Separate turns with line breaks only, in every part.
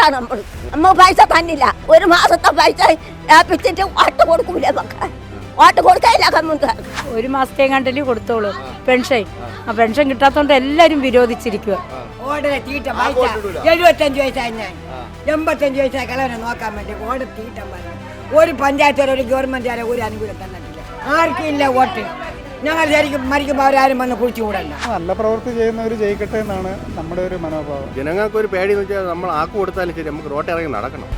കാറാണ് നമ്മൾ നമ്മ പൈസ തന്നില്ല. ഒരു മാസത്തെ പൈസ ഏൽപ്പിച്ചിട്ട് വാട്ട് കൊടുക്കൂല മക്കളെ. വാട്ട് കൊടുക്കാനില്ല
ഒരു മാസത്തെ കണ്ടല്ലേ കൊടുത്തോളൂ. പെൻഷൻ. ആ പെൻഷൻ കിട്ടാത്തോണ്ട് എല്ലാരും വിരോധിച്ചിരിക്കുക
ഓടല തീറ്റ പൈസ. എഴുപത്തഞ്ച് വയസ്സായി ഞാൻ. എൺപത്തഞ്ച് വയസ്സായ കളവനെ നോക്കാൻ വേണ്ടി ഓടെ തീറ്റ പറഞ്ഞു ഒരു പഞ്ചായത്തുകാരോ ഒരു ഗവൺമെന്റുകാരോ ഒരു അനുകൂലം തന്നിട്ടില്ല. ആർക്കും ഇല്ല വോട്ട്. ഞങ്ങൾ ശരിക്കും മരിക്കുമ്പോൾ അവരാരും വന്ന് കുഴിച്ചു കൂടണ്ട.
നല്ല പ്രവൃത്തി ചെയ്യുന്നവർ ജയിക്കട്ടെ എന്നാണ് നമ്മുടെ ഒരു മനോഭാവം.
ജനങ്ങൾക്ക് ഒരു പേടി എന്ന് വെച്ചാൽ നമ്മൾ ആക്ക് കൊടുത്താലും ശരി നമുക്ക് റോട്ടിൽ ഇറങ്ങി നടക്കണം.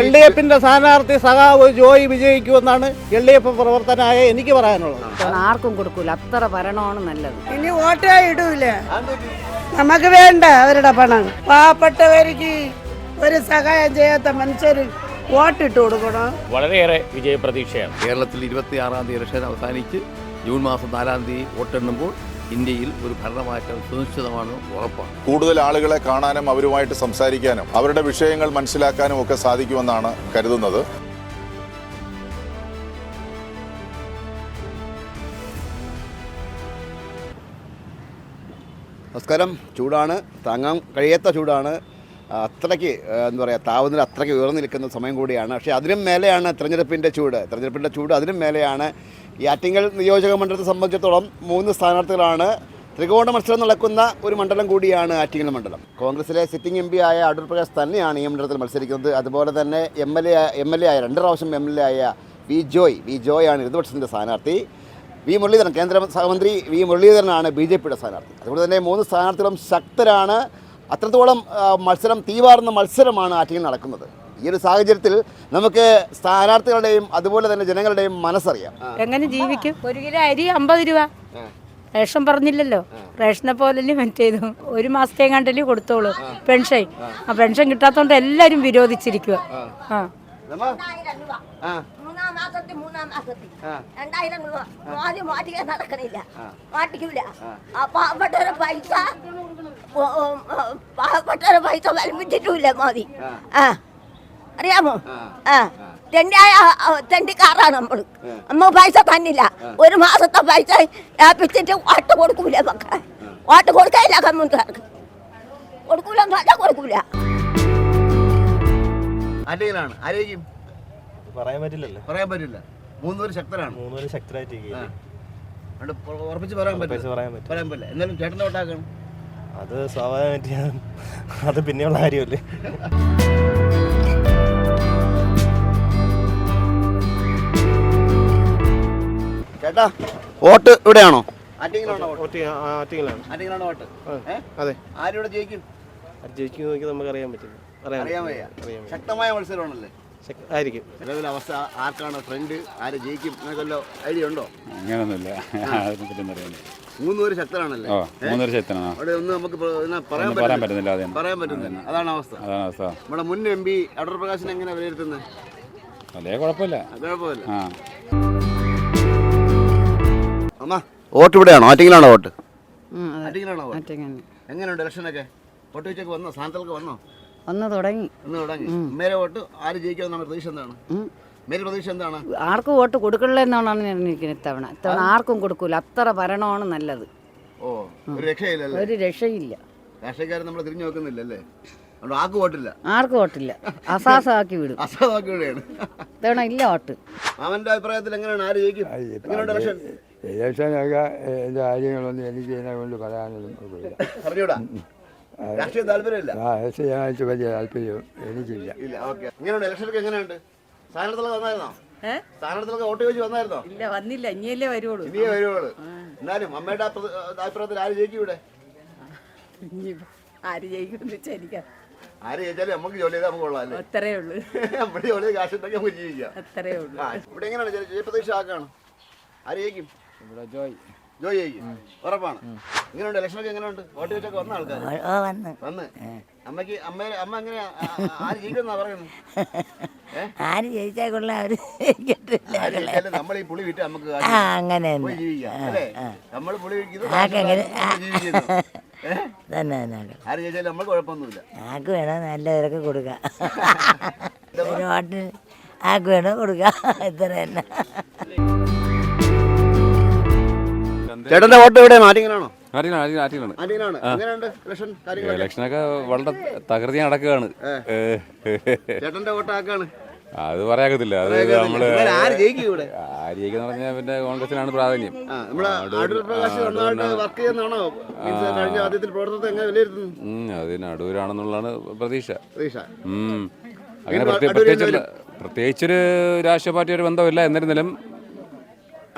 എൽ ഡി എഫിന്റെ സ്ഥാനാർത്ഥി സഖാവ് ജോയി വിജയിക്കുമെന്നാണ് എൽ ഡി എഫ് പ്രവർത്തനായ എനിക്ക് പറയാനുള്ളത്.
ആർക്കും കൊടുക്കൂല. അത്ര ഭരണമാണ് നല്ലത്.
ഇനി വോട്ടേ ഇടൂല. നമുക്ക് വേണ്ട അവരുടെ പണം. പാവപ്പെട്ടവർക്ക് ഒരു സഹായം ചെയ്യാത്ത മനുഷ്യർ വോട്ടിട്ട് കൊടുക്കണം?
വളരെയേറെ വിജയപ്രതീക്ഷയാണ്.
കേരളത്തിൽ ഇരുപത്തിയാറാം തീയതി ഇലക്ഷൻ അവസാനിച്ച് ജൂൺ മാസം നാലാം തീയതി വോട്ടെണ്ണുമ്പോൾ ഇന്ത്യയിൽ ഒരു ഭരണമാറ്റം സുനിശ്ചിതമാണ് ഉറപ്പാണ്.
കൂടുതൽ ആളുകളെ കാണാനും അവരുമായിട്ട് സംസാരിക്കാനും അവരുടെ വിഷയങ്ങൾ മനസ്സിലാക്കാനും ഒക്കെ സാധിക്കുമെന്നാണ് കരുതുന്നത്.
നമസ്കാരം. ചൂടാണ്. താങ്ങാൻ കഴിയാത്ത ചൂടാണ്. അത്രയ്ക്ക് എന്താ പറയുക താപനില അത്രയ്ക്ക് ഉയർന്നു നിൽക്കുന്ന സമയം കൂടിയാണ്. പക്ഷേ അതിനും മേലെയാണ് തെരഞ്ഞെടുപ്പിന്റെ ചൂട്. തെരഞ്ഞെടുപ്പിന്റെ ചൂട് അതിനും മേലെയാണ് ഈ ആറ്റിങ്ങൽ നിയോജക മണ്ഡലത്തെ സംബന്ധിച്ചിടത്തോളം മൂന്ന് സ്ഥാനാർത്ഥികളാണ്. ത്രികോണ മത്സരം നടക്കുന്ന ഒരു മണ്ഡലം കൂടിയാണ് ആറ്റിങ്ങൽ മണ്ഡലം. കോൺഗ്രസിലെ സിറ്റിംഗ് എം പി ആയ അടൂർ പ്രകാശ് തന്നെയാണ് ഈ മണ്ഡലത്തിൽ മത്സരിക്കുന്നത്. അതുപോലെ തന്നെ M L A M L A ആയ രണ്ട് പ്രാവശ്യം എം എൽ എ ആയ വി ജോയ് വി ജോയ് ആണ് ഇടതുപക്ഷത്തിന്റെ സ്ഥാനാർത്ഥി. വി മുരളീധരൻ കേന്ദ്ര സഹമന്ത്രി വി മുരളീധരനാണ് ബി ജെ പിയുടെ സ്ഥാനാർത്ഥി. അതുകൊണ്ട് തന്നെ മൂന്ന് സ്ഥാനാർത്ഥികളും ശക്തരാണ്. അത്രത്തോളം മത്സരം തീവാർന്ന മത്സരമാണ് ആറ്റിങ്ങിൽ നടക്കുന്നത്. ഈ ഒരു സാഹചര്യത്തിൽ നമുക്ക് സ്ഥാനാർത്ഥികളുടെയും അതുപോലെ തന്നെ ജനങ്ങളുടെയും മനസ്സറിയാം.
എങ്ങനെ ജീവിക്കും? ഒരു കിലോ അരി അമ്പത് രൂപ. റേഷൻ പറഞ്ഞില്ലല്ലോ. റേഷനെ പോലല്ലേ മറ്റേത് ഒരു മാസത്തെ കണ്ടല്ലേ കൊടുത്തോളൂ. പെൻഷൻ. ആ. പെൻഷൻ കിട്ടാത്തോണ്ട് എല്ലാരും വിരോധിച്ചിരിക്കുക ആ.
രണ്ടായിരം രൂപ. മൂന്നാം മാസത്തിൽ മൂന്നാം മാസത്തിൽ. രണ്ടായിരം രൂപ. മാറ്റിക്കാൻ നടക്കണില്ല. മാറ്റിക്കൂല. ആ. പാവപ്പെട്ടവരെ പൈസ പാവപ്പെട്ടവരെ പൈസ വലിപ്പിച്ചിട്ടില്ല മോദി? ആ. അറിയാമോ? ആ. തെണ്ടി ആ, തെണ്ടിക്കാറാണ് നമ്മൾ നമ്മ പൈസ തന്നില്ല. ഒരു മാസത്തെ പൈസ ലാഭിച്ചിട്ട് വാട്ട് കൊടുക്കൂല മക്കളെ? വാട്ട് കൊടുക്കാനില്ല കമ്മ്യൂണിക്കാർക്ക് കൊടുക്കൂല കൊടുക്കൂല.
ആരെങ്കിലാണ് ആരെയും
പറയാൻ പറ്റില്ലല്ലോ.
പറയാൻ പറ്റില്ല. മൂന്നുപേര് ശക്തരാണ്.
മൂന്നുപേരും ശക്തരായിട്ട്
ഉറപ്പിച്ച് പറയാൻ പറ്റില്ല.
പറയാൻ പറ്റും
പറയാൻ പറ്റില്ല. എന്നാലും ചേട്ടന്റെ ഓട്ടാക്കണം
അത് സ്വാഭാവികമായിട്ട് അത് പിന്നെയുള്ള കാര്യമല്ലേ?
ചേട്ടാ വോട്ട് ഇവിടെയാണോ? ആറ്റിങ്ങിലാണോ വോട്ട്?
ആറ്റിങ്ങളാണ്
ആറ്റിങ്ങിലാണോ. വോട്ട്? ഏ?
അതെ.
ആരിവിടെ ജയിക്കും?
ജയിക്കുന്ന നോക്കി നമുക്ക് അറിയാൻ പറ്റില്ല.
ശക്തമായ മത്സരമാണല്ലേ?
ആയിരിക്കും.
നിലവിലെ അവസ്ഥ ആർക്കാണ് ഫ്രണ്ട് ആര് ജയിക്കും എന്നൊക്കെ ഐഡിയ ഉണ്ടോ?
അങ്ങനെയൊന്നുമില്ല അതിനെ ശക്തനാണല്ലേ? മൂന്നര ശക്തനാ
അവിടെ ഒന്നും നമുക്ക് പറയാൻ
പറയാൻ പറ്റുന്നില്ല അതെ
പറയാൻ പറ്റുന്നില്ല അതാണ് അവസ്ഥ.
അതാണ് അവസ്ഥ.
നമ്മുടെ മുൻ എം പി അടൂർ പ്രകാശിനെ എങ്ങനെ വിലയിരുത്തുന്നത്
അതേ കുഴപ്പമില്ല.
അത് കുഴപ്പമില്ല. അമ്മ വോട്ട് ഇവിടെയാണോ? ആറ്റിങ്ങിലാണോ വോട്ട്? ആറ്റിങ്ങിലാണോ എങ്ങനെയുണ്ട് ഇലക്ഷനൊക്കെ? വോട്ട് വെച്ചൊക്കെ വന്നോ? സ്ഥാനത്തൊക്കെ വന്നോ?
ഒന്ന് തുടങ്ങി.
ഒന്ന് തുടങ്ങി. മേരെ വോട്ട് ആര് ജയിക്കുമെന്നാണ് പ്രതീക്ഷ എന്താണ്? പ്രതീക്ഷ എന്താണ്?
ആർക്കും വോട്ട് കൊടുക്കണില്ല എന്നാണ് ഞാൻ ഇരിക്കുന്നത് ഇത്തവണ. ഇത്തവണ ആർക്കും കൊടുക്കൂല. അത്ര ഭരണമാണ് നല്ലത്.
ഓ ഒരു രക്ഷയില്ലല്ലേ?
ഒരു രക്ഷയില്ല.
രാഷ്ട്രീയക്കാരൻ നമ്മൾ തിരിഞ്ഞു നോക്കുന്നില്ലല്ലേ? ആർക്കും വോട്ടില്ല?
ആർക്കും വോട്ടില്ല? അസാസമാക്കി വിടും.
അസാധാക്കുകയാണ്
ഇത്തവണ ഇല്ല വോട്ട്.
മാമന്റെ അഭിപ്രായത്തിൽ എങ്ങനെയാണ്? ആര് ജയിക്കും? എങ്ങനെയുണ്ട് ഇലക്ഷൻ?
ഇലക്ഷനൊക്കെ എന്റെ കാര്യങ്ങളൊന്നും എനിക്ക് ഇതിനെ കൊണ്ട് പറയാനൊന്നും ഒക്കില്ല.
പറഞ്ഞൂടാ രാഷ്ട്രീയ താല്പര്യമില്ല?
ആ ഇലക്ഷനായിട്ട് വലിയ താല്പര്യം എനിക്കില്ല.
ഇല്ല ഓക്കെ. എങ്ങനെയുണ്ട്? ഇലക്ഷനൊക്കെ എങ്ങനെയുണ്ട്? സ്ഥാനാർത്ഥികളൊക്കെ വന്നായിരുന്നോ? സ്ഥാനാർത്ഥികളൊക്കെ വോട്ട് ചോദിച്ചു വന്നായിരുന്നോ?
ഇല്ല വന്നില്ല. ഇനിയല്ലേ വരുവുള്ളൂ.
ഇനിയേ വരുവുള്ളൂ. എന്നാലും അമ്മയുടെ അഭിപ്രായത്തിൽ ആര് ജയിക്കും ഇവിടെ?
ആര് ജയിക്കും വെച്ചായിരിക്കാം
ആര് ജയിച്ചാലും നമുക്ക് ജോലി ചെയ്താൽ നമുക്ക് കൊള്ളാം
അത്രേ ഉള്ളൂ.
നമ്മുടെ ജോലി കാശ് ഉണ്ടെങ്കിൽ നമുക്ക് ജീവിക്കാം.
അത്രേ ഉള്ളൂ.
ഇവിടെ എങ്ങനെയാണ് ജയ- ജയപ്രതീക്ഷ ആക്കാണ്? ആര് ജയിക്കും?
ഇവിടെ ജോയ്.
ജോയി ജയിക്കും. ഉറപ്പാണ്. എങ്ങനെയുണ്ട് ഇലക്ഷനൊക്കെ എങ്ങനെയുണ്ട്? വോട്ട് ചോദിച്ചൊക്കെ വന്ന ആൾക്കാർ
വന്ന്.
വന്ന്. അമ്മയ്ക്ക് അമ്മ അമ്മ ആര് ജയിക്കുമെന്നാ പറയുന്നത്?
ആര് ജയിച്ചാൽ കൊള്ളാം അവർ ജയിക്കട്ടില്ല
നമ്മൾ ഈ പുളി വിട്ട് നമുക്ക്
ആ അങ്ങനെ
നമ്മൾ പുളി?
തന്നെ
ആര് ജയിച്ചാലും നമ്മൾ കുഴപ്പമൊന്നുമില്ല.
ആർക്ക് വേണോ നല്ല ഇതൊക്കെ കൊടുക്കാം. ഒരു ആർക്ക് വേണോ കൊടുക്കാം. ഇത്ര തന്നെ.
ചേട്ടന്റെ വോട്ട് എവിടെ? മാറ്റിങ്ങനാണോ
ഇലക്ഷനൊക്കെ വളരെ തകൃതി നടക്കുകയാണ്. അത് പറയാക്കത്തില്ല. അത് നമ്മൾ
ആര് ജയിക്കും
ആര് ജയിക്കുന്ന പറഞ്ഞാൽ പിന്നെ കോൺഗ്രസിനാണ് പ്രാധാന്യം. അതിന് അടൂരാണെന്നുള്ളതാണ് പ്രതീക്ഷ. അങ്ങനെ പ്രത്യേകിച്ചൊരു രാഷ്ട്രീയ പാർട്ടിയുടെ ഒരു ബന്ധമില്ല എന്നിരുന്നാലും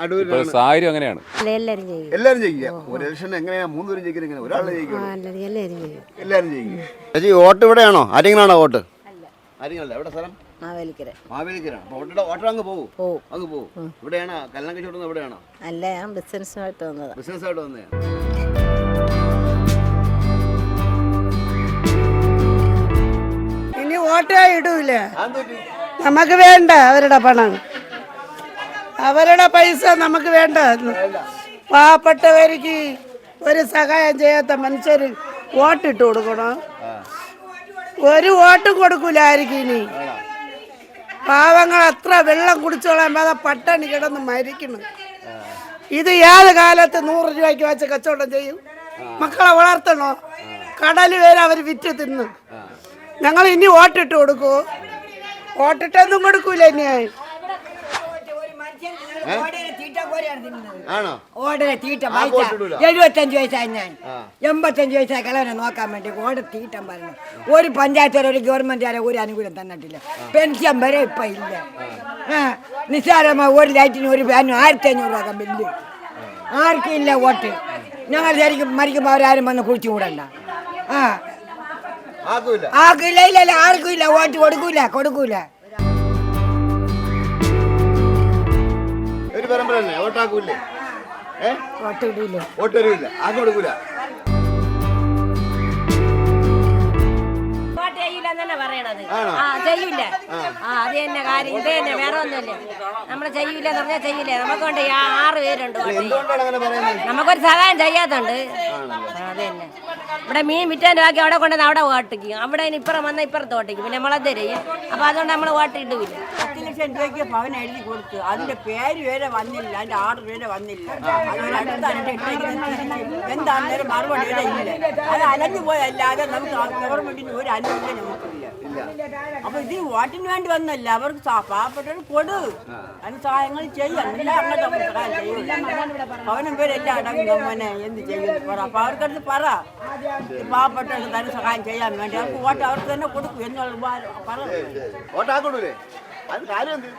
അടൂരിലാണ്.
സാഹചര്യം അങ്ങനെയാണ്.
എല്ലാവരും ചെയ്യും
എല്ലാവരും ജയിക്കുക ഒരു ഇലക്ഷൻ എങ്ങനെയാ മൂന്ന് പേരും ജയിക്കുന്നത് എങ്ങനെ? ഒരാളെ ജയിക്കും
എല്ലാവരും ചെയ്യും
എല്ലാവരും ചേച്ചി വോട്ട് ഇവിടെയാണോ? ആരെങ്കിലാണോ വോട്ട്? ആരെങ്കിലല്ല എവിടെ സ്ഥലം?
മാവേലിക്കര.
മാവേലിക്കരാണ് അപ്പോൾ വോട്ടിടെ വോട്ടർ അങ്ങ് പോകും
പോവും.
അങ്ങ് പോകും ഇവിടെയാണോ കല്യാണം കഴിച്ചോട്ടുന്നത് എവിടെയാണോ
അല്ല ഞാൻ ബിസിനസ്സുമായിട്ട് വന്നതാ.
ബിസിനസ്സായിട്ട് വന്നതാണ്
ഇനി വോട്ടേ ഇടൂല. നമുക്ക് വേണ്ട അവരുടെ പണം. അവരുടെ പൈസ നമുക്ക് വേണ്ട. പാവപ്പെട്ടവർക്ക് ഒരു സഹായം ചെയ്യാത്ത മനുഷ്യർ വോട്ടിട്ട് കൊടുക്കണം. ഒരു വോട്ടും കൊടുക്കൂല ആയിരിക്കും ഇനി. പാവങ്ങൾ അത്ര വെള്ളം കുടിച്ചോളാൻ പാതെ പട്ടണി കിടന്ന് മരിക്കണം. ഇത് ഏത് കാലത്ത് നൂറ് രൂപയ്ക്ക് വെച്ച് കച്ചവടം ചെയ്യും? മക്കളെ വളർത്തണോ? കടൽ വരെ അവർ വിറ്റ് തിന്നു. ഞങ്ങൾ ഇനി വോട്ടിട്ട് കൊടുക്കൂ. വോട്ടിട്ടൊന്നും കൊടുക്കൂല ഇനി.
ആണോ?
ഓടനെ തീറ്റ. എഴുപത്തഞ്ച് വയസ്സായി ഞാൻ. എൺപത്തഞ്ച് വയസ്സായ കലവനെ നോക്കാൻ വേണ്ടി ഓട തീറ്റം പറഞ്ഞു. ഒരു പഞ്ചായത്തുകാരെ ഒരു ഗവൺമെന്റുകാരെ ഒരു അനുകൂലം തന്നിട്ടില്ല. പെൻഷൻ വരെ ഇപ്പൊ ഇല്ല. നിസ്സാരമായ ഒരു ലൈറ്റിന് ഒരു ഫാനും ആയിരത്തി അഞ്ഞൂറ് രൂപ ബില്ല്. ആർക്കും ഇല്ല വോട്ട്. ഞങ്ങൾ ശരിക്കും മരിക്കുമ്പോൾ അവരാരും വന്ന് കുഴിച്ചു കൂടണ്ട. ആ. ആർക്കും ഇല്ല ഇല്ല ഇല്ല. ആർക്കും ഇല്ല. വോട്ട് കൊടുക്കൂല കൊടുക്കൂല.
ഒരു പരമ്പര തന്നെ വോട്ടാക്കൂലേ ഏ?
വോട്ട്
ആർക്കും കൊടുക്കൂല?
വോട്ട് ചെയ്യൂല തന്നെ പറയണത് ആ ചെയ്യൂല ആ അത് തന്നെ കാര്യം. ഇത് തന്നെ വേറെ ഒന്നുമില്ല? നമ്മൾ ചെയ്യൂല എന്ന് പറഞ്ഞാൽ ചെയ്യില്ല നമുക്കുണ്ട് ഈ ആറ് പേരുണ്ട്.
എന്തുകൊണ്ടാണ് അങ്ങനെ പറയുന്നത്?
നമുക്കൊരു സഹായം ചെയ്യാത്തുണ്ട്. ആ, അത് തന്നെ. ഇവിടെ മീൻ വിറ്റാൻ ബാക്കി അവിടെ കൊണ്ടുവന്ന് അവിടെ ഓട്ടിക്കും അവിടെ ഇനി ഇപ്പുറം വന്ന ഇപ്പുറത്ത് ഓട്ടിക്കും പിന്നെ നമ്മളെ തരും അപ്പൊ അതുകൊണ്ട് നമ്മൾ ഓട്ടിട്ടില്ല
പത്ത് ലക്ഷം രൂപയ്ക്ക് ഭവൻ എഴുതി കൊടുത്തു അതിന്റെ പേര് വരെ വന്നില്ല അതിന്റെ ആർഡർ വരെ വന്നില്ല. എന്താണ് മറുപടി വരെ ഇല്ല. അത് അലഞ്ഞു പോയല്ലാതെ നമുക്ക് ഗവൺമെന്റിന് ഒരു അനുകൂലം നമുക്കില്ല അപ്പൊ ഇത് വോട്ടിന് വേണ്ടി വന്നല്ല. അവർക്ക് പാവപ്പെട്ടവർ കൊടു. അതിന് സഹായങ്ങൾ ചെയ്യാം. ഇല്ല അങ്ങോട്ട് അവനും പേരെല്ലാം അടങ്ങും. മോനെ എന്ത് ചെയ്യും? പറ. അപ്പൊ അവർക്കടുത്ത് പറ. പാവപ്പെട്ടവർക്ക് തന്നെ സഹായം ചെയ്യാൻ വേണ്ടി. അവർക്ക് വോട്ട് അവർക്ക് തന്നെ കൊടുക്കും എന്നുള്ള പറ.
അത് കാര്യം എന്ത്?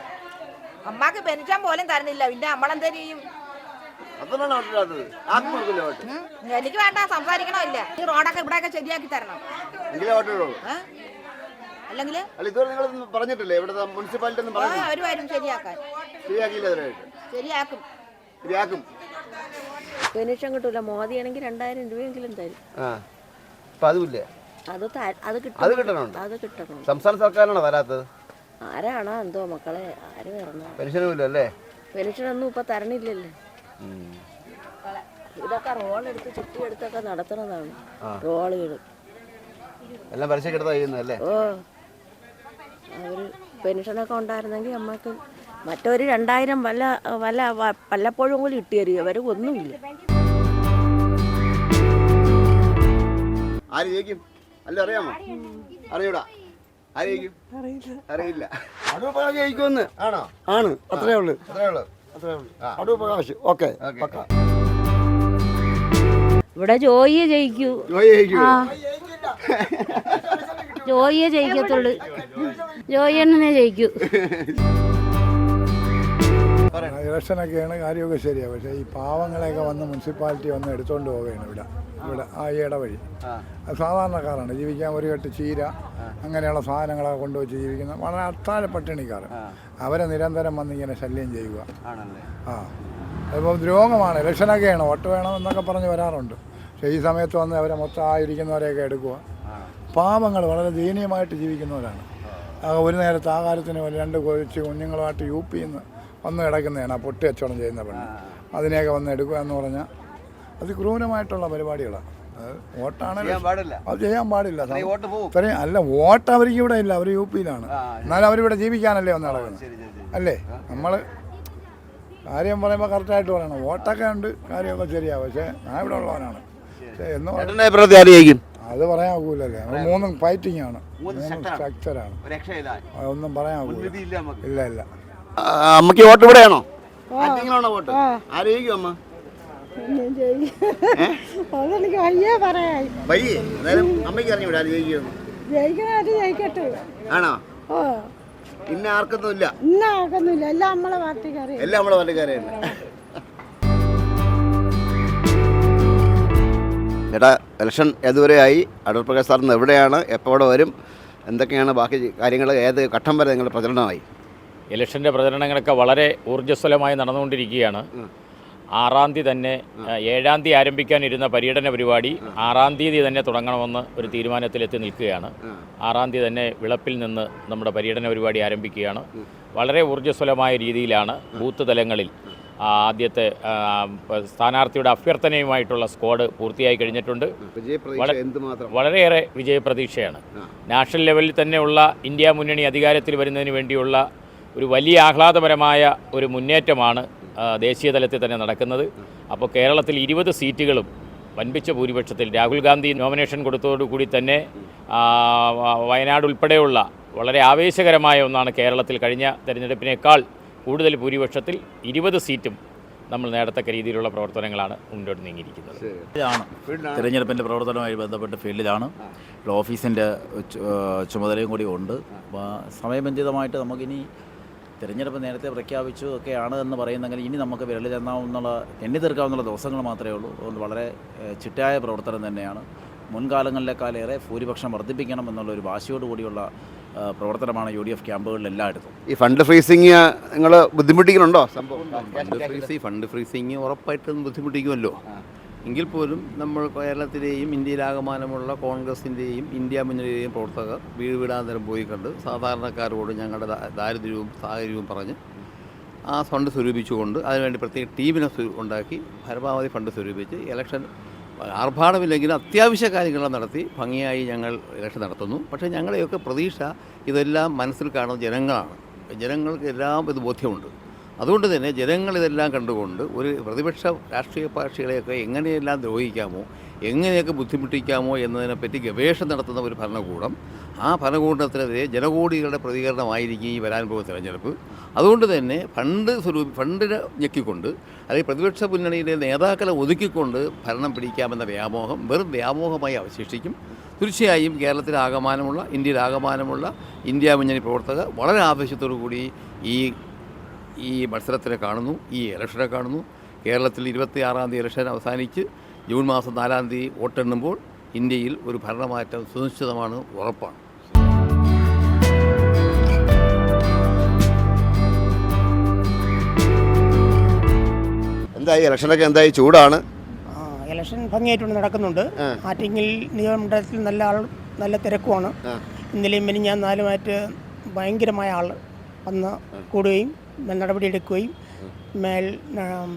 അമ്മയ്ക്ക് പെൻഷൻ പോലും തരുന്നില്ല. പിന്നെ നമ്മളെന്താ ചെയ്യും?
അതുകൊണ്ടാണ് വോട്ടിടാത്തത് ആർക്കും കൊടുക്കില്ല വോട്ട്.
എനിക്ക് വേണ്ട സംസാരിക്കണമില്ല ഈ റോഡൊക്കെ ഇവിടെയൊക്കെ ശരിയാക്കി തരണം.
എങ്കിലേ വോട്ടിടുള്ളൂ
അല്ലെങ്കിൽ
അല്ല ഇതുവരെ നിങ്ങൾ പറഞ്ഞിട്ടില്ലേ? ഇവിടുത്തെ മുനിസിപ്പാലിറ്റി ഒന്നും പറഞ്ഞു
അവർ വരും ശരിയാക്കാൻ.
ശരിയാക്കിയില്ല ഇതുവരെയായിട്ട്
ശരിയാക്കും.
ശരിയാക്കും.
പെൻഷൻ കിട്ടൂല. മോദിയാണെങ്കിൽ രണ്ടായിരം രൂപയെങ്കിലും തരും.
ആ. അപ്പൊ അതുമില്ലേ
അത് അത് കിട്ടും
അത് കിട്ടണം.
അത് കിട്ടണം.
സംസ്ഥാന സർക്കാരാണോ വരാത്തത്?
ആരാണോ എന്തോ മക്കളെ ആര് വരണം
പെൻഷനും ഇല്ലല്ലേ
പെൻഷനൊന്നും ഇപ്പൊ തരണില്ലല്ലേ. ഇതൊക്കെ റോൾ എടുത്ത് ചുറ്റി എടുത്തൊക്കെ നടത്തുന്നതാണ് റോളുകൾ
എല്ലാം പരസ്യക്കെടുത്താ ചെയ്യുന്നതല്ലേ
ഓ. അവർ പെൻഷനൊക്കെ ഉണ്ടായിരുന്നെങ്കിൽ നമ്മൾക്ക് മറ്റൊരു രണ്ടായിരം വല്ല വല്ല വല്ലപ്പോഴും കൂടി ഇട്ട് തരും അവർ ഒന്നുമില്ല
ആര് ജയിക്കും? അല്ല അറിയാമോ? അറിയൂടാ. അറിയില്ല
പ്രകാശ് ജയിക്കുമെന്ന്
ആണോ
ആണ്? അത്രേ ഉള്ളൂ
അത്രേ ഉള്ളു.
അടൂർ പ്രകാശ്. ഓക്കെ
ഇവിടെ ജോയിയെ ജയിക്കൂ.
ജോയി ജയിക്കൂ.
ജോയിയെ ജയിക്കത്തുള്ളൂ. ജോയി എന്നെ ജയിക്കൂ.
ഇലക്ഷനൊക്കെയാണ് കാര്യമൊക്കെ ശരിയാണ് പക്ഷേ ഈ പാവങ്ങളെയൊക്കെ വന്ന് മുനിസിപ്പാലിറ്റി വന്ന് എടുത്തുകൊണ്ട് പോവുകയാണ് ഇവിടെ. ഇവിടെ ആ ഈ ഇടവഴി. അത് സാധാരണക്കാരാണ്. ജീവിക്കാൻ ഒരു കെട്ട് ചീര അങ്ങനെയുള്ള സാധനങ്ങളൊക്കെ കൊണ്ടുവച്ച് ജീവിക്കുന്ന വളരെ അത്താഴ പട്ടിണിക്കാർ അവരെ നിരന്തരം വന്ന് ഇങ്ങനെ ശല്യം ചെയ്യുക. ആ. അതിപ്പോൾ ദ്രോഹമാണ്. ഇലക്ഷനൊക്കെയാണ്. വോട്ട് വേണം എന്നൊക്കെ പറഞ്ഞ് വരാറുണ്ട്. പക്ഷേ ഈ സമയത്ത് വന്ന് അവരെ മൊത്തം ആയിരിക്കുന്നവരെയൊക്കെ എടുക്കുക പാവങ്ങൾ വളരെ ദയനീയമായിട്ട് ജീവിക്കുന്നവരാണ്. ഒരു നേരത്തെ ആഹാരത്തിന് ഒരു രണ്ട് കൊച്ചു കുഞ്ഞുങ്ങളുമായിട്ട് യു പിയിൽ നിന്ന് വന്ന് കിടക്കുന്നതാണ്. ആ പൊട്ടി കച്ചവടം ചെയ്യുന്ന പെണ്ണ്. അതിനെയൊക്കെ വന്ന് എടുക്കുക എന്ന് പറഞ്ഞാൽ അത് ക്രൂരമായിട്ടുള്ള പരിപാടികളാണ് അത് വോട്ടാണ് അത് ചെയ്യാൻ പാടില്ല. ഇത്രയും അല്ല വോട്ട് അവർക്ക് ഇവിടെ ഇല്ല. അവർ യു പിയിലാണ്. എന്നാലും അവരിവിടെ ജീവിക്കാനല്ലേ വന്ന് നടക്കുന്നത്. അല്ലേ? നമ്മൾ കാര്യം പറയുമ്പോൾ കറക്റ്റായിട്ട് പറയണം. വോട്ടൊക്കെ ഉണ്ട് കാര്യമൊക്കെ ശരിയാണ് പക്ഷേ ഞാൻ ഇവിടെ ഉള്ളവനാണ്. എന്ന്
ജയിക്കും?
അത് പറയാൻ ആകൂലല്ലേ അത് മൂന്നും ഫൈറ്റിംഗ് ആണ്.
മൂന്ന്
സ്ട്രക്ചറാണ് ഒന്നും പറയാൻ
ആകൂല
ഇല്ല ഇല്ല.
ആ, അമ്മയ്ക്ക് വോട്ട് ഇവിടെയാണോ? ആറ്റിങ്ങലാണോ വോട്ട്? അമ്മ? അമ്മയ്ക്ക് ആര് ജയിക്കുമെന്ന്. ആണോ? ഇന്ന ആർക്കൊന്നും ഇല്ല
ഇന്ന ആക്കൊന്നുമില്ല എല്ലാം നമ്മളെ പാർട്ടിക്കാരെ
എല്ലാം നമ്മളെ വണ്ടിക്കാരെയാണ് ചേട്ടാ ഇലക്ഷൻ ഏതുവരെയായി അടൂർ പ്രകാശ് സാറിന് എവിടെയാണ്? എപ്പോൾ വരും? എന്തൊക്കെയാണ് ബാക്കി കാര്യങ്ങൾ ഏത് ഘട്ടം വരെ നിങ്ങളുടെ പ്രചരണമായി?
ഇലക്ഷന്റെ പ്രചരണങ്ങളൊക്കെ വളരെ ഊർജസ്വലമായി നടന്നുകൊണ്ടിരിക്കുകയാണ്. ആറാം തീയതി തന്നെ ഏഴാം തീയതി ആരംഭിക്കാനിരുന്ന പര്യടന പരിപാടി ആറാം തീയതി തന്നെ തുടങ്ങണമെന്ന് ഒരു തീരുമാനത്തിലെത്തി നിൽക്കുകയാണ്. ആറാം തീയതി തന്നെ വിളപ്പിൽ നിന്ന് നമ്മുടെ പര്യടന പരിപാടി ആരംഭിക്കുകയാണ്. വളരെ ഊർജസ്വലമായ രീതിയിലാണ് ബൂത്ത് തലങ്ങളിൽ ആദ്യത്തെ സ്ഥാനാർത്ഥിയുടെ അഭ്യർത്ഥനയുമായിട്ടുള്ള സ്ക്വാഡ് പൂർത്തിയായി കഴിഞ്ഞിട്ടുണ്ട്. വളരെയേറെ വിജയപ്രതീക്ഷയാണ്. നാഷണൽ ലെവലിൽ തന്നെയുള്ള ഇന്ത്യ മുന്നണി അധികാരത്തിൽ വരുന്നതിന് വേണ്ടിയുള്ള ഒരു വലിയ ആഹ്ലാദപരമായ ഒരു മുന്നേറ്റമാണ് ദേശീയ തലത്തിൽ തന്നെ നടക്കുന്നത്. അപ്പോൾ കേരളത്തിൽ ഇരുപത് സീറ്റുകളും വൻപിച്ച ഭൂരിപക്ഷത്തിൽ രാഹുൽ ഗാന്ധി നോമിനേഷൻ കൊടുത്തതോടുകൂടി തന്നെ വയനാട് ഉൾപ്പെടെയുള്ള വളരെ ആവേശകരമായ ഒന്നാണ് കേരളത്തിൽ കഴിഞ്ഞ തെരഞ്ഞെടുപ്പിനേക്കാൾ കൂടുതൽ ഭൂരിപക്ഷത്തിൽ ഇരുപത് സീറ്റും നമ്മൾ നേടത്തക്ക രീതിയിലുള്ള പ്രവർത്തനങ്ങളാണ് മുന്നോട്ട് നീങ്ങിയിരിക്കുന്നത്.
ആണ് തിരഞ്ഞെടുപ്പിന്റെ പ്രവർത്തനവുമായി ബന്ധപ്പെട്ട് ഫീൽഡിലാണ്. ഓഫീസിന്റെ ചുമതലയും കൂടി ഉണ്ട്. അപ്പോൾ സമയബന്ധിതമായിട്ട് നമുക്കിനി തിരഞ്ഞെടുപ്പ് നേരത്തെ പ്രഖ്യാപിച്ചു ഒക്കെയാണ് എന്ന് പറയുന്നെങ്കിൽ ഇനി നമുക്ക് വിരലിൽ ചെന്നാവുന്നുള്ള എണ്ണി തീർക്കാവുന്ന ദിവസങ്ങൾ മാത്രമേ ഉള്ളൂ. അതുകൊണ്ട് വളരെ ചിട്ടയായ പ്രവർത്തനം തന്നെയാണ്. മുൻകാലങ്ങളിലേക്കാളേറെ ഭൂരിപക്ഷം വർദ്ധിപ്പിക്കണം എന്നുള്ള ഒരു വാശിയോടുകൂടിയുള്ള കൂടിയുള്ള പ്രവർത്തനമാണ് യു ഡി എഫ് ക്യാമ്പുകളിലെല്ലായിടത്തും
ഈ ഫണ്ട് ഫ്രീസിങ് നിങ്ങൾ ബുദ്ധിമുട്ടിക്കുന്നുണ്ടോ? സംഭവം.
ഫണ്ട് ഫ്രീസിങ് ഫണ്ട് ഫ്രീസിങ് ഉറപ്പായിട്ടും ബുദ്ധിമുട്ടിക്കുമല്ലോ. എങ്കിൽ പോലും നമ്മൾ കേരളത്തിലെയും ഇന്ത്യയിലാകമാനമുള്ള കോൺഗ്രസിന്റെയും ഇന്ത്യ മുന്നണിയുടെയും പ്രവർത്തകർ വീട് വീടാന്തരം പോയി കണ്ട് സാധാരണക്കാരോട് ഞങ്ങളുടെ ദാരിദ്ര്യവും സാഹചര്യവും പറഞ്ഞ് ആ ഫണ്ട് സ്വരൂപിച്ചുകൊണ്ട് അതിനുവേണ്ടി പ്രത്യേക ടീമിനെ ഉണ്ടാക്കി പരമാവധി ഫണ്ട് സ്വരൂപിച്ച് ഇലക്ഷൻ ആർഭാടമില്ലെങ്കിലും അത്യാവശ്യ കാര്യങ്ങൾ നടത്തി ഭംഗിയായി ഞങ്ങൾ ഇലക്ഷൻ നടത്തുന്നു. പക്ഷേ ഞങ്ങളുടെയൊക്കെ പ്രതീക്ഷ ഇതെല്ലാം മനസ്സിൽ കാണുന്ന ജനങ്ങളാണ്. ജനങ്ങൾക്ക് എല്ലാം ഇത് ബോധ്യമുണ്ട്. അതുകൊണ്ട് തന്നെ ജനങ്ങളിതെല്ലാം കണ്ടുകൊണ്ട് ഒരു പ്രതിപക്ഷ രാഷ്ട്രീയ പാർട്ടികളെയൊക്കെ എങ്ങനെയെല്ലാം ദ്രോഹിക്കാമോ എങ്ങനെയൊക്കെ ബുദ്ധിമുട്ടിക്കാമോ എന്നതിനെപ്പറ്റി ഗവേഷണം നടത്തുന്ന ഒരു ഭരണകൂടം ആ ഭരണകൂടത്തിനെതിരെ ജനകോടികളുടെ പ്രതികരണമായിരിക്കും ഈ വരാൻ പോകുന്ന തെരഞ്ഞെടുപ്പ്. അതുകൊണ്ട് തന്നെ ഫണ്ട് സ്വരൂപി ഫണ്ടിനെ ഞെക്കിക്കൊണ്ട് അല്ലെങ്കിൽ പ്രതിപക്ഷ മുന്നണിയിലെ നേതാക്കളെ ഒതുക്കിക്കൊണ്ട് ഭരണം പിടിക്കാമെന്ന വ്യാമോഹം വെറും വ്യാമോഹമായി അവശേഷിക്കും. തീർച്ചയായും കേരളത്തിലാകമാനമുള്ള ഇന്ത്യയിലാകമാനമുള്ള ഇന്ത്യ മുന്നണി പ്രവർത്തകർ വളരെ ആവേശത്തോടു കൂടി ഈ ഈ മത്സരത്തിനെ കാണുന്നു ഈ ഇലക്ഷനെ കാണുന്നു. കേരളത്തിൽ ഇരുപത്തി ആറാം തീയതി ഇലക്ഷൻ അവസാനിച്ച് ജൂൺ മാസം നാലാം തീയതി വോട്ടെണ്ണുമ്പോൾ ഇന്ത്യയിൽ ഒരു ഭരണമാറ്റം സുനിശ്ചിതമാണ് ഉറപ്പാണ്.
എന്തായി? ഇലക്ഷനൊക്കെ എന്തായി? ചൂടാണ്.
ഇലക്ഷൻ ഭംഗിയായിട്ട് നടക്കുന്നുണ്ട്. ആറ്റിങ്ങിൽ നിയമമണ്ഡലത്തിൽ നല്ല ആൾ നല്ല തിരക്കുമാണ്. ഇന്നലെയും മിനിഞ്ഞാൻ നാലുമായിട്ട് ഭയങ്കരമായ ആൾ വന്ന് കൂടുകയും നടപടിയെടുക്കുകയും മേൽ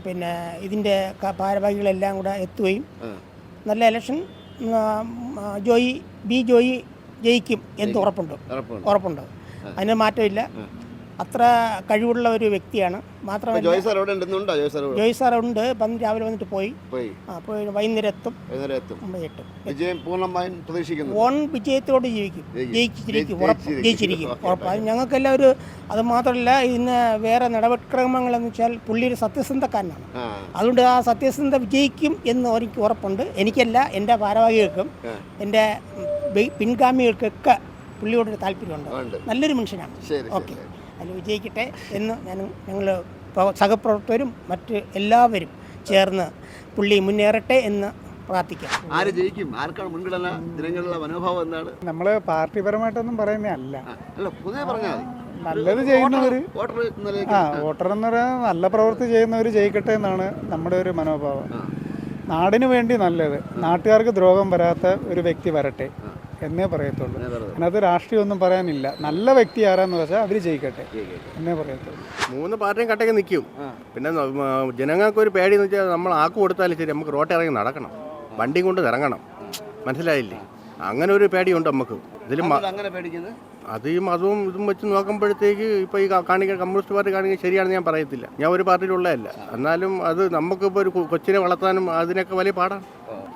പിന്നെ ഇതിന്റെ ഭാരവാഹികളെല്ലാം കൂടെ എത്തുകയും നല്ല ഇലക്ഷൻ ജോയി ബി ജോയി ജയിക്കും എന്ന് ഉറപ്പുണ്ട്.
ഉറപ്പുണ്ട്.
അതിന് മാറ്റമില്ല. അത്ര കഴിവുള്ള ഒരു വ്യക്തിയാണ്. മാത്രമല്ല
ജോയ് സാർ അവിടെ ഉണ്ടെന്നുണ്ടോ? ജോയ് സാർ
ജോയ് സാർ ഉണ്ട്. വന്ന് രാവിലെ വന്നിട്ട് പോയി.
പോയി.
ആ പോയി വൈകുന്നേരം എത്തും
വൈകുന്നേരം എത്തും
എത്തും
വിജയം പൂർണമായും പ്രതീക്ഷിക്കുന്നു.
വോൺ വിജയത്തോട് ജീവിക്കും. ജയിച്ചിരിക്കും.
ജയിച്ചിരിക്കും.
അത് ഞങ്ങൾക്കെല്ലാം ഒരു അത് മാത്രമല്ല ഇതിന് വേറെ നടപടിക്രമങ്ങളെന്ന് വെച്ചാൽ പുള്ളി ഒരു സത്യസന്ധക്കാരനാണ്. അതുകൊണ്ട് ആ സത്യസന്ധ വിജയിക്കും എന്ന് എനിക്ക് ഉറപ്പുണ്ട്. എനിക്കല്ല എന്റെ ഭാരവാഹികൾക്കും എന്റെ പിൻഗാമികൾക്കൊക്കെ പുള്ളിയോടൊരു താല്പര്യമുണ്ട്. നല്ലൊരു മനുഷ്യനാണ്. ഓക്കെ. അതിൽ വിജയിക്കട്ടെ എന്ന് ഞാൻ ഞങ്ങൾ സഹപ്രവർത്തകരും മറ്റ് എല്ലാവരും ചേർന്ന് പുള്ളി മുന്നേറട്ടെ എന്ന് പ്രാർത്ഥിക്കാം.
ആര് ജയിക്കും? ആർക്കാണ് മുൻഗണന? ജനങ്ങളുടെ മനോഭാവം എന്താണ്?
നമ്മൾ പാർട്ടിപരമായിട്ടൊന്നും പറയുന്നതല്ല
ആ, അല്ല പൊതുവെ പറഞ്ഞാൽ മതി.
നല്ലത് ചെയ്യുന്നവർ
വോട്ടർ എന്ന
ആ വോട്ടർ എന്ന് പറയാൻ നല്ല പ്രവൃത്തി ചെയ്യുന്നവർ ജയിക്കട്ടെ എന്നാണ് നമ്മുടെ ഒരു മനോഭാവം. നാടിനു വേണ്ടി നല്ലത്. നാട്ടുകാർക്ക് ദ്രോഹം വരാത്ത ഒരു വ്യക്തി വരട്ടെ. എന്നേ പറയത്തുള്ളൂ. അതിനകത്ത് രാഷ്ട്രീയമൊന്നും പറയാനില്ല. നല്ല വ്യക്തി ആരാന്ന് വെച്ചാൽ അവർ ജയിക്കട്ടെ. എന്നേ പറയത്തുള്ളൂ.
മൂന്ന് പാർട്ടിയും കട്ടയ്ക്ക് നിൽക്കും പിന്നെ ജനങ്ങൾക്ക് ഒരു പേടി എന്ന് വെച്ചാൽ നമ്മൾ ആക്ക് കൊടുത്താലും ശരി നമുക്ക് റോട്ടിൽ ഇറങ്ങി നടക്കണം. വണ്ടി കൊണ്ട് ഇറങ്ങണം. മനസ്സിലായില്ലേ? അങ്ങനെ ഒരു പേടിയുണ്ട് നമുക്ക് ഇതിൽ അതും ഈ മതവും ഇതും വെച്ച് നോക്കുമ്പോഴത്തേക്ക് ഇപ്പോൾ ഈ കാണിക്കാൻ കമ്മ്യൂണിസ്റ്റ് പാർട്ടി കാണിക്കാൻ ശരിയാണെന്ന് ഞാൻ പറയത്തില്ല. ഞാൻ ഒരു പാർട്ടിയിലുള്ളതല്ല. എന്നാലും അത് നമുക്കിപ്പോൾ ഒരു കൊച്ചിനെ വളർത്താനും അതിനൊക്കെ വലിയ പാടാണ്.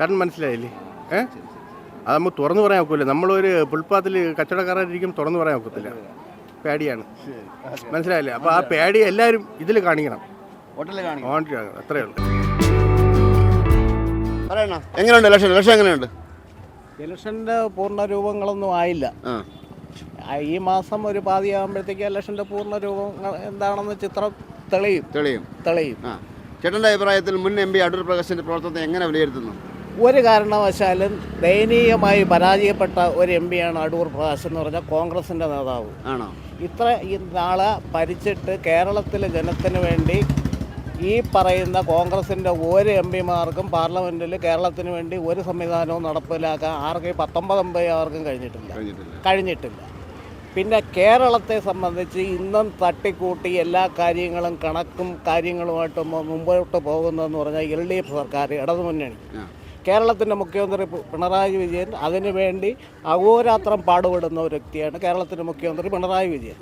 കാരണം മനസ്സിലായില്ലേ? ഏ? അത് നമുക്ക് തുറന്നു പറയാൻ ഒക്കില്ല നമ്മളൊരു പുൽപ്പാത്തിൽ കച്ചവടക്കാരായിരിക്കും തുറന്നു പറയാൻ ഒക്കത്തില്ല. പേടിയാണ്. മനസ്സിലായില്ലേ? അപ്പോൾ ആ പേടി എല്ലാവരും ഇതിൽ കാണിക്കണം. അത്രയേ ഉള്ളൂ.
എങ്ങനെയുണ്ട് ഇലക്ഷൻ? ഇലക്ഷൻ എങ്ങനെയുണ്ട്?
ഇലക്ഷന്റെ പൂർണ രൂപങ്ങളൊന്നും ആയില്ല. ഈ മാസം ഒരു പാതിയാകുമ്പോഴത്തേക്ക് ഇലക്ഷന്റെ പൂർണ രൂപങ്ങൾ എന്താണെന്ന് ചിത്രം തെളിയും.
തെളിയും.
തെളിയും.
ചേട്ടന്റെ അഭിപ്രായത്തിൽ മുൻ എം പി അടൂർ പ്രകാശിന്റെ പ്രവർത്തനത്തെ എങ്ങനെ വിലയിരുത്തുന്നു?
ഒരു കാരണവശാലും ദയനീയമായി പരാജയപ്പെട്ട ഒരു എം പിയാണ് അടൂർ പ്രകാശ് എന്ന് പറഞ്ഞാൽ കോൺഗ്രസിന്റെ നേതാവ്.
ആണോ?
ഇത്ര നാളെ ഭരിച്ചിട്ട് കേരളത്തിലെ ജനത്തിന് വേണ്ടി ഈ പറയുന്ന കോൺഗ്രസിന്റെ ഒരു എം പിമാർക്കും പാർലമെന്റിൽ കേരളത്തിന് വേണ്ടി ഒരു സംവിധാനവും നടപ്പിലാക്കാൻ ആർക്കും പത്തൊമ്പത് എം പി ആർക്കും കഴിഞ്ഞിട്ടില്ല.
കഴിഞ്ഞിട്ടില്ല.
പിന്നെ കേരളത്തെ സംബന്ധിച്ച് ഇന്നും തട്ടിക്കൂട്ടി എല്ലാ കാര്യങ്ങളും കണക്കും കാര്യങ്ങളുമായിട്ട് മുമ്പോട്ട് പോകുന്നതെന്ന് പറഞ്ഞാൽ എൽ ഡി എഫ് സർക്കാർ ഇടതുമുന്നണി. കേരളത്തിന്റെ മുഖ്യമന്ത്രി പിണറായി വിജയൻ അതിനുവേണ്ടി അഹോരാത്രം പാടുപെടുന്ന ഒരു വ്യക്തിയാണ് കേരളത്തിന്റെ മുഖ്യമന്ത്രി പിണറായി വിജയൻ.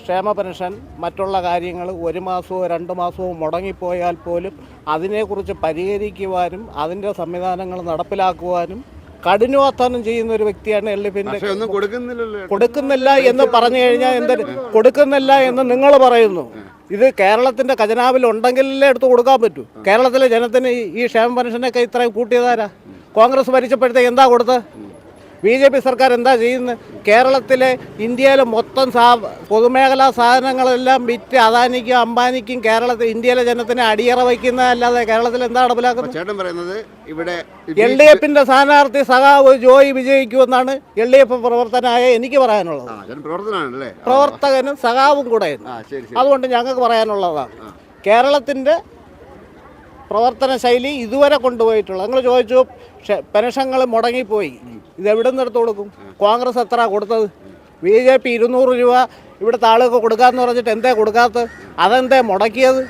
ക്ഷേമ പെൻഷൻ മറ്റുള്ള കാര്യങ്ങൾ ഒരു മാസമോ രണ്ട് മാസമോ മുടങ്ങിപ്പോയാൽ പോലും അതിനെക്കുറിച്ച് പരിഹരിക്കുവാനും അതിന്റെ സംവിധാനങ്ങൾ നടപ്പിലാക്കുവാനും കഠിനാധ്വാനം ചെയ്യുന്ന ഒരു വ്യക്തിയാണ് എൽ
കൊടുക്കുന്നില്ലല്ലോ.
കൊടുക്കുന്നില്ല എന്ന് പറഞ്ഞു കഴിഞ്ഞാൽ എന്താ കൊടുക്കുന്നില്ല എന്ന് നിങ്ങൾ പറയുന്നു. ഇത് കേരളത്തിന്റെ ഖജനാവിൽ ഉണ്ടെങ്കിലേ എടുത്ത് കൊടുക്കാൻ പറ്റൂ. കേരളത്തിലെ ജനത്തിന് ഈ- ക്ഷേമ പെൻഷനൊക്കെ ഇത്രയും കൂട്ടിയതാരാ? കോൺഗ്രസ് ഭരിച്ചപ്പോഴത്തേക്ക് എന്താ കൊടുത്തത്? ബി ജെ പി സർക്കാർ എന്താ ചെയ്യുന്നത് കേരളത്തിലെ ഇന്ത്യയിലെ മൊത്തം സാ പൊതുമേഖലാ സാധനങ്ങളെല്ലാം വിറ്റ് അദാനിക്കും അംബാനിക്കും കേരളത്തിൽ ഇന്ത്യയിലെ ജനത്തിനെ അടിയറ വയ്ക്കുന്നതല്ലാതെ കേരളത്തിൽ എന്താ നടപ്പിലാക്കുന്നത്?
ചേട്ടൻ പറയുന്നത് ഇവിടെ
എൽ ഡി എഫിന്റെ സ്ഥാനാർത്ഥി സഖാവ് ജോയി വിജയിക്കുമെന്നാണ് എൽ ഡി എഫ് പ്രവർത്തനായ എനിക്ക് പറയാനുള്ളത്. പ്രവർത്തകനും സഖാവും കൂടെ അതുകൊണ്ട് ഞങ്ങൾക്ക് പറയാനുള്ളതാണ്. കേരളത്തിന്റെ പ്രവർത്തന ശൈലി ഇതുവരെ കൊണ്ടുപോയിട്ടുള്ളത്. നിങ്ങൾ ചോദിച്ചു പെൻഷങ്ങൾ മുടങ്ങിപ്പോയി. ഇത് എവിടെ നിന്ന് കൊടുക്കും? കോൺഗ്രസ് എത്ര കൊടുത്തത്? ബി ജെ പി ഇരുന്നൂറ് രൂപ ഇവിടുത്തെ താളൊക്കെ കൊടുക്കാമെന്ന് പറഞ്ഞിട്ട് എന്തേ കൊടുക്കാത്തത്? അതെന്തേ മുടക്കിയത്?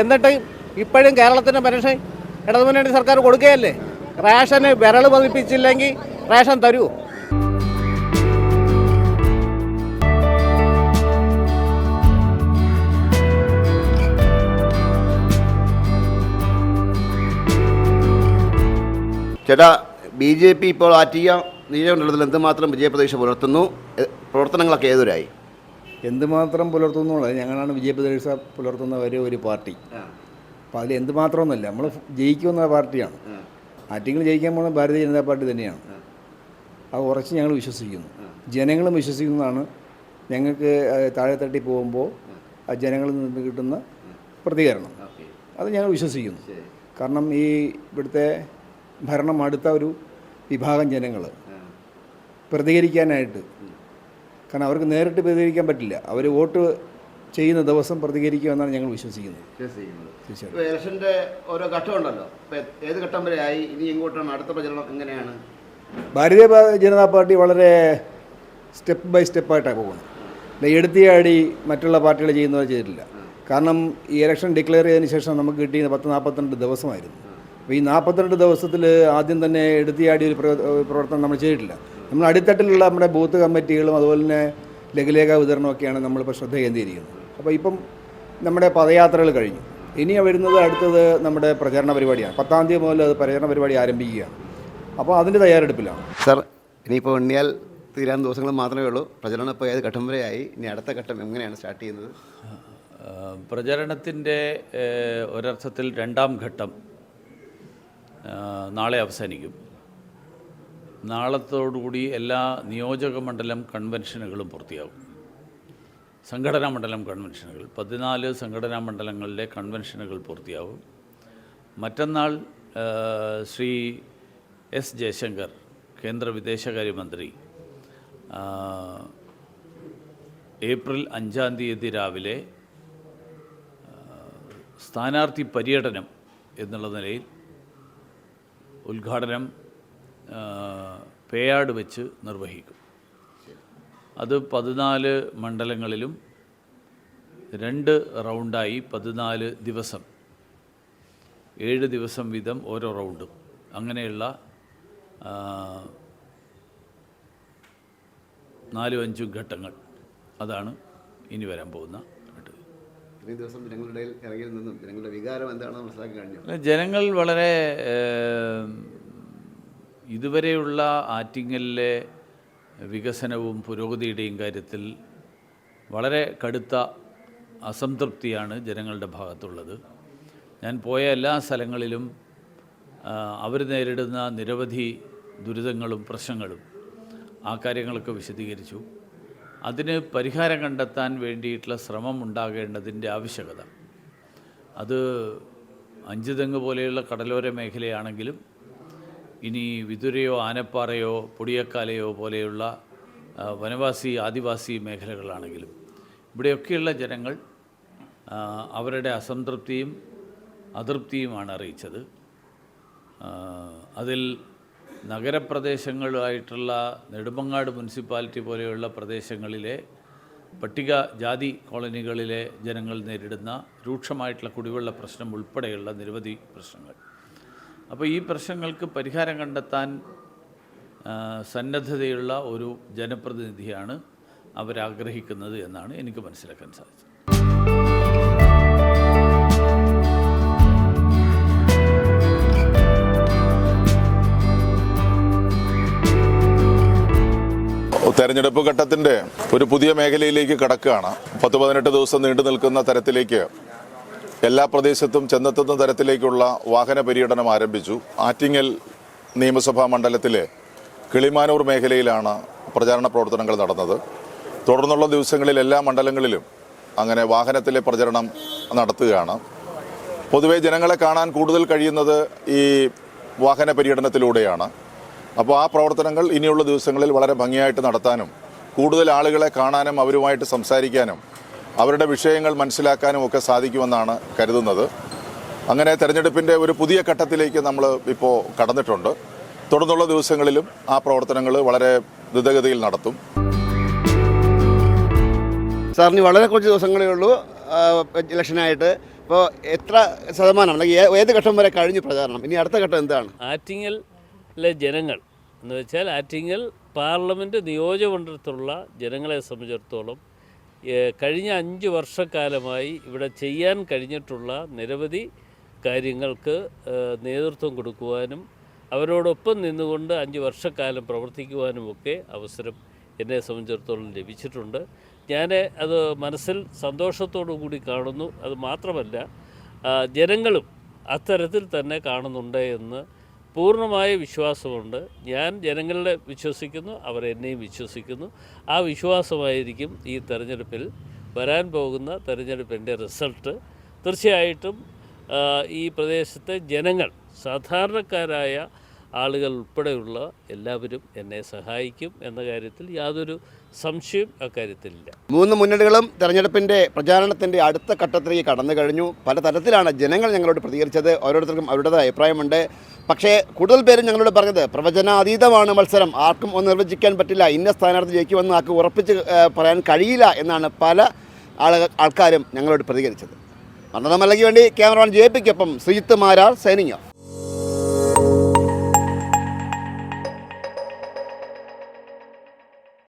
എന്നിട്ട് ഇപ്പോഴും കേരളത്തിന്റെ പെൻഷൻ ഇടതുമുന്നണി സർക്കാർ കൊടുക്കുകയല്ലേ? റേഷന് വിരൽ പതിപ്പിച്ചില്ലെങ്കിൽ റേഷൻ തരുമോ
ചേട്ടാ ബി ജെ പി ഇപ്പോൾ ആറ്റിയ നിയമമണ്ഡലത്തിൽ എന്തുമാത്രം വിജയപ്രതീക്ഷ പുലർത്തുന്നു? പ്രവർത്തനങ്ങളൊക്കെ ഏതൊരായി?
എന്തുമാത്രം പുലർത്തുന്നു ഞങ്ങളാണ് വിജയപ്രതീക്ഷ പുലർത്തുന്ന ഒരേ ഒരു പാർട്ടി അപ്പോൾ അതിൽ എന്തുമാത്രമൊന്നുമല്ല നമ്മൾ ജയിക്കുന്ന പാർട്ടിയാണ്. ആറ്റിങ്ങൾ ജയിക്കാൻ പോകുന്ന ഭാരതീയ ജനതാ പാർട്ടി തന്നെയാണ്. അത് ഉറച്ച് ഞങ്ങൾ വിശ്വസിക്കുന്നു. ജനങ്ങളും വിശ്വസിക്കുന്നതാണ് ഞങ്ങൾക്ക് താഴെത്തട്ടി പോകുമ്പോൾ ആ. ജനങ്ങളിൽ നിന്ന് കിട്ടുന്ന പ്രതികരണം. അത് ഞങ്ങൾ വിശ്വസിക്കുന്നു. കാരണം ഈ ഇവിടുത്തെ ഭരണം അടുത്ത ഒരു വിഭാഗം ജനങ്ങൾ പ്രതികരിക്കാനായിട്ട്. കാരണം അവർക്ക് നേരിട്ട് പ്രതികരിക്കാൻ പറ്റില്ല. അവർ വോട്ട് ചെയ്യുന്ന ദിവസം പ്രതികരിക്കുമെന്നാണ് ഞങ്ങൾ വിശ്വസിക്കുന്നത്.
ഇലക്ഷന്റെ ഓരോ ഘട്ടമുണ്ടല്ലോ ഉണ്ടല്ലോ. ഏത് ഘട്ടം വരെ ആയി? ഇനി എങ്ങോട്ടാണ്? അടുത്ത പ്രചരണം എങ്ങനെയാണ്?
ഭാരതീയ ജനതാ പാർട്ടി വളരെ സ്റ്റെപ്പ് ബൈ സ്റ്റെപ്പായിട്ടാണ് പോകുന്നത്. അല്ല എടുത്തിയാടി മറ്റുള്ള പാർട്ടികൾ ചെയ്യുന്നവർ ചെയ്തിട്ടില്ല. കാരണം ഈ ഇലക്ഷൻ ഡിക്ലെയർ ചെയ്തതിന് ശേഷം നമുക്ക് കിട്ടിയ പത്ത് നാൽപ്പത്തിരണ്ട് ദിവസമായിരുന്നു. അപ്പോൾ ഈ നാൽപ്പത്തിരണ്ട് ദിവസത്തിൽ ആദ്യം തന്നെ എടുത്തിയാടി ഒരു ഒരു പ്രവർത്തനം നമ്മൾ ചെയ്തിട്ടില്ല. നമ്മൾ അടിത്തട്ടിലുള്ള നമ്മുടെ ബൂത്ത് കമ്മിറ്റികളും അതുപോലെ തന്നെ ലഘുലേഖ വിതരണമൊക്കെയാണ് നമ്മളിപ്പോൾ ശ്രദ്ധ കേന്ദ്രീകരിക്കുന്നത്. അപ്പോൾ ഇപ്പം നമ്മുടെ പദയാത്രകൾ കഴിഞ്ഞു. ഇനി വരുന്നത് അടുത്തത് നമ്മുടെ പ്രചരണ പരിപാടിയാണ്. പത്താം തീയതി മുതൽ അത് പ്രചരണ പരിപാടി ആരംഭിക്കുകയാണ്. അപ്പോൾ അതിന്റെ തയ്യാറെടുപ്പിലാണ്.
സർ ഇനിയിപ്പോൾ എണ്ണിയാൽ തീരാൻ ദിവസങ്ങൾ മാത്രമേ ഉള്ളൂ. പ്രചരണം ഇപ്പോൾ ഏത് ഘട്ടം വരെയായി ആയി? ഇനി അടുത്ത ഘട്ടം എങ്ങനെയാണ് സ്റ്റാർട്ട് ചെയ്യുന്നത്?
പ്രചരണത്തിന്റെ ഒരർത്ഥത്തിൽ രണ്ടാം ഘട്ടം നാളെ അവസാനിക്കും. നാളത്തോടുകൂടി എല്ലാ നിയോജക മണ്ഡലം കൺവെൻഷനുകളും പൂർത്തിയാകും. സംഘടനാ മണ്ഡലം കൺവെൻഷനുകൾ പതിനാല് സംഘടനാ മണ്ഡലങ്ങളിലെ കൺവെൻഷനുകൾ പൂർത്തിയാകും. മറ്റന്നാൾ ശ്രീ എസ് ജയശങ്കർ കേന്ദ്ര വിദേശകാര്യമന്ത്രി ഏപ്രിൽ അഞ്ചാം തീയതി രാവിലെ സ്ഥാനാർത്ഥി പര്യടനം എന്നുള്ള നിലയിൽ ഉദ്ഘാടനം പേയാട് വെച്ച് നിർവഹിക്കും. അത് പതിനാല് മണ്ഡലങ്ങളിലും രണ്ട് റൗണ്ടായി പതിനാല് ദിവസം. ഏഴ് ദിവസം വീതം ഓരോ റൗണ്ടും. അങ്ങനെയുള്ള നാലും അഞ്ചും ഘട്ടങ്ങൾ. അതാണ് ഇനി വരാൻ പോകുന്ന
ഇത്രയും ദിവസം ജനങ്ങളുടെ ഇറങ്ങി നിന്നും ജനങ്ങളുടെ വികാരം എന്താണെന്ന് മനസ്സിലാക്കി കഴിഞ്ഞു?
ജനങ്ങൾ വളരെ ഇതുവരെയുള്ള ആറ്റിങ്ങലിലെ വികസനവും പുരോഗതിയുടെയും കാര്യത്തിൽ വളരെ കടുത്ത അസംതൃപ്തിയാണ് ജനങ്ങളുടെ ഭാഗത്തുള്ളത്. ഞാൻ പോയ എല്ലാ സ്ഥലങ്ങളിലും അവർ നേരിടുന്ന നിരവധി ദുരിതങ്ങളും പ്രശ്നങ്ങളും ആ കാര്യങ്ങളൊക്കെ വിശദീകരിച്ചു. അതിന് പരിഹാരം കണ്ടെത്താൻ വേണ്ടിയിട്ടുള്ള ശ്രമം ഉണ്ടാകേണ്ടതിന്റെ ആവശ്യകത. അത് അഞ്ചുതെങ്ങ് പോലെയുള്ള കടലോര മേഖലയാണെങ്കിലും ഇനി വിതുരയോ ആനപ്പാറയോ പൊടിയക്കാലയോ പോലെയുള്ള വനവാസി ആദിവാസി മേഖലകളാണെങ്കിലും ഇവിടെയൊക്കെയുള്ള ജനങ്ങൾ അവരുടെ അസംതൃപ്തിയും അതൃപ്തിയുമാണ് അറിയിച്ചത്. അതിൽ നഗരപ്രദേശങ്ങളായിട്ടുള്ള നെടുമങ്ങാട് മുനിസിപ്പാലിറ്റി പോലെയുള്ള പ്രദേശങ്ങളിലെ പട്ടിക ജാതി കോളനികളിലെ ജനങ്ങൾ നേരിടുന്ന രൂക്ഷമായിട്ടുള്ള കുടിവെള്ള പ്രശ്നം ഉൾപ്പെടെയുള്ള നിരവധി പ്രശ്നങ്ങൾ. അപ്പോൾ ഈ പ്രശ്നങ്ങൾക്ക് പരിഹാരം കണ്ടെത്താൻ സന്നദ്ധതയുള്ള ഒരു ജനപ്രതിനിധിയാണ് അവരാഗ്രഹിക്കുന്നത് എന്നാണ് എനിക്ക് മനസ്സിലാക്കാൻ സാധിച്ചത്.
തെരഞ്ഞെടുപ്പ് ഘട്ടത്തിന്റെ ഒരു പുതിയ മേഖലയിലേക്ക് കടക്കുകയാണ്. പത്ത് പതിനെട്ട് ദിവസം നീണ്ടു നിൽക്കുന്ന തരത്തിലേക്ക് എല്ലാ പ്രദേശത്തും ചെന്നെത്തുന്ന തരത്തിലേക്കുള്ള വാഹന പര്യടനം ആരംഭിച്ചു. ആറ്റിങ്ങൽ നിയമസഭാ മണ്ഡലത്തിലെ കിളിമാനൂർ മേഖലയിലാണ് പ്രചാരണ പ്രവർത്തനങ്ങൾ നടന്നത്. തുടർന്നുള്ള ദിവസങ്ങളിൽ എല്ലാ മണ്ഡലങ്ങളിലും അങ്ങനെ വാഹനത്തിലെ പ്രചരണം നടത്തുകയാണ്. പൊതുവെ ജനങ്ങളെ കാണാൻ കൂടുതൽ കഴിയുന്നത് ഈ വാഹന പര്യടനത്തിലൂടെയാണ്. അപ്പോൾ ആ പ്രവർത്തനങ്ങൾ ഇനിയുള്ള ദിവസങ്ങളിൽ വളരെ ഭംഗിയായിട്ട് നടത്താനും കൂടുതൽ ആളുകളെ കാണാനും അവരുമായിട്ട് സംസാരിക്കാനും അവരുടെ വിഷയങ്ങൾ മനസ്സിലാക്കാനും ഒക്കെ സാധിക്കുമെന്നാണ് കരുതുന്നത്. അങ്ങനെ തെരഞ്ഞെടുപ്പിന്റെ ഒരു പുതിയ ഘട്ടത്തിലേക്ക് നമ്മൾ ഇപ്പോൾ കടന്നിട്ടുണ്ട്. തുടർന്നുള്ള ദിവസങ്ങളിലും ആ പ്രവർത്തനങ്ങൾ വളരെ ദ്രുതഗതിയിൽ നടത്തും.
സാറിന് വളരെ കുറച്ച് ദിവസങ്ങളേ ഉള്ളൂ. ഇലക്ഷനായിട്ട്. ഇപ്പോൾ എത്ര ശതമാനം അല്ലെങ്കിൽ ഏത് ഘട്ടം വരെ കഴിഞ്ഞു പ്രചാരണം? ഇനി അടുത്ത ഘട്ടം എന്താണ്?
ആറ്റിങ്ങലിലെ ജനങ്ങൾ എന്ന് വെച്ചാൽ ആറ്റിങ്ങൽ പാർലമെന്റ് നിയോജകമണ്ഡലത്തിലുള്ള ജനങ്ങളെ സംബന്ധിച്ചിടത്തോളം കഴിഞ്ഞ അഞ്ച് വർഷക്കാലമായി ഇവിടെ ചെയ്യാൻ കഴിഞ്ഞിട്ടുള്ള നിരവധി കാര്യങ്ങൾക്ക് നേതൃത്വം കൊടുക്കുവാനും അവരോടൊപ്പം നിന്നുകൊണ്ട് അഞ്ച് വർഷക്കാലം പ്രവർത്തിക്കുവാനുമൊക്കെ അവസരം എന്നെ സംബന്ധിച്ചിടത്തോളം ലഭിച്ചിട്ടുണ്ട്. ഞാൻ അത് മനസ്സിൽ സന്തോഷത്തോടു കൂടി കാണുന്നു. അത് മാത്രമല്ല ജനങ്ങളും അത്തരത്തിൽ തന്നെ കാണുന്നുണ്ട് എന്ന് പൂർണമായ വിശ്വാസമുണ്ട്. ഞാൻ ജനങ്ങളെ വിശ്വസിക്കുന്നു അവർ എന്നെയും വിശ്വസിക്കുന്നു. ആ വിശ്വാസമായിരിക്കും ഈ തെരഞ്ഞെടുപ്പിൽ വരാൻ പോകുന്ന തെരഞ്ഞെടുപ്പിന്റെ റിസൾട്ട്. തീർച്ചയായിട്ടും ഈ പ്രദേശത്തെ ജനങ്ങൾ സാധാരണക്കാരായ ആളുകൾ ഉൾപ്പെടെയുള്ള എല്ലാവരും എന്നെ സഹായിക്കും എന്ന കാര്യത്തിൽ യാതൊരു സംശയം അക്കാര്യത്തിലില്ല.
മൂന്ന് മുന്നണികളും തെരഞ്ഞെടുപ്പിന്റെ പ്രചാരണത്തിന്റെ അടുത്ത ഘട്ടത്തിലേക്ക് കടന്നു കഴിഞ്ഞു. പല തരത്തിലാണ് ജനങ്ങൾ ഞങ്ങളോട് പ്രതികരിച്ചത്. ഓരോരുത്തർക്കും അവരുടേതായ അഭിപ്രായമുണ്ട്. പക്ഷേ കൂടുതൽ പേരും ഞങ്ങളോട് പറഞ്ഞത് പ്രവചനാതീതമാണ് മത്സരം. ആർക്കും ഒന്ന് നിർവചിക്കാൻ പറ്റില്ല. ഇന്ന സ്ഥാനാർത്ഥി ജയിക്കുമെന്ന് ആർക്ക് ഉറപ്പിച്ച് പറയാൻ കഴിയില്ല എന്നാണ് പല ആൾക്കാരും ഞങ്ങളോട് പ്രതികരിച്ചത്. മന്ദനമല്ലയ്ക്ക് വേണ്ടി ക്യാമറമാൻ ജെ പിക്കൊപ്പം ശ്രീജിത്ത് മാരാർ സൈനിങ് ഓഫ്.